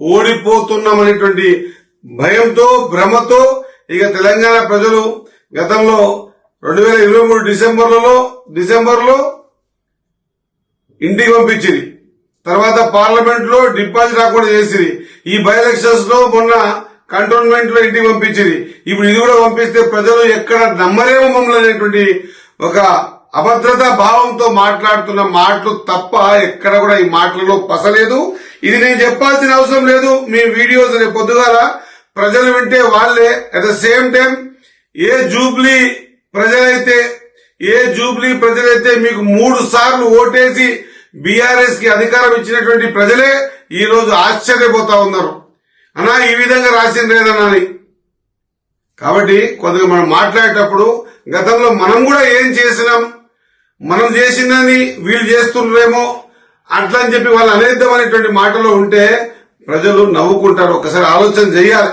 ఓడిపోతున్నామనేటువంటి భయంతో భ్రమతో ఇక తెలంగాణ ప్రజలు గతంలో రెండు వేల ఇరవై మూడు డిసెంబర్లలో డిసెంబర్లో ఇంటికి పంపించింది తర్వాత పార్లమెంట్లో డిపాజిట్ రాకుండా చేసిరి ఈ బై ఎలక్షన్స్లో మొన్న కంటోన్మెంట్లో ఇంటికి పంపించింది ఇప్పుడు ఇది కూడా పంపిస్తే ప్రజలు ఎక్కడ నమ్మలేము మమ్మల్ని అనేటువంటి ఒక అభద్రతా భావంతో మాట్లాడుతున్న మాటలు తప్ప ఎక్కడ కూడా ఈ మాటలలో పసలేదు. ఇది నేను చెప్పాల్సిన అవసరం లేదు. మీ వీడియోస్ రేపు పొద్దుగాల ప్రజలు వింటే వాళ్ళే. అట్ ద సేమ్ టైం ఏ జూబ్లీ ప్రజలైతే ఏ జూబ్లీ ప్రజలైతే మీకు మూడు సార్లు ఓటేసి బీఆర్ఎస్కి అధికారం ఇచ్చినటువంటి ప్రజలే ఈ రోజు ఆశ్చర్యపోతా ఉన్నారు. అన్నా ఈ విధంగా రాసింది లేదన్నాని కాబట్టి కొద్దిగా మనం మాట్లాడేటప్పుడు గతంలో మనం కూడా ఏం చేసినాం? మనం చేసిందని వీళ్ళు చేస్తున్నారేమో అట్లా అని చెప్పి వాళ్ళు అనేద్దాం అనేటువంటి మాటలో ఉంటే ప్రజలు నవ్వుకుంటారు. ఒకసారి ఆలోచన చేయాలి.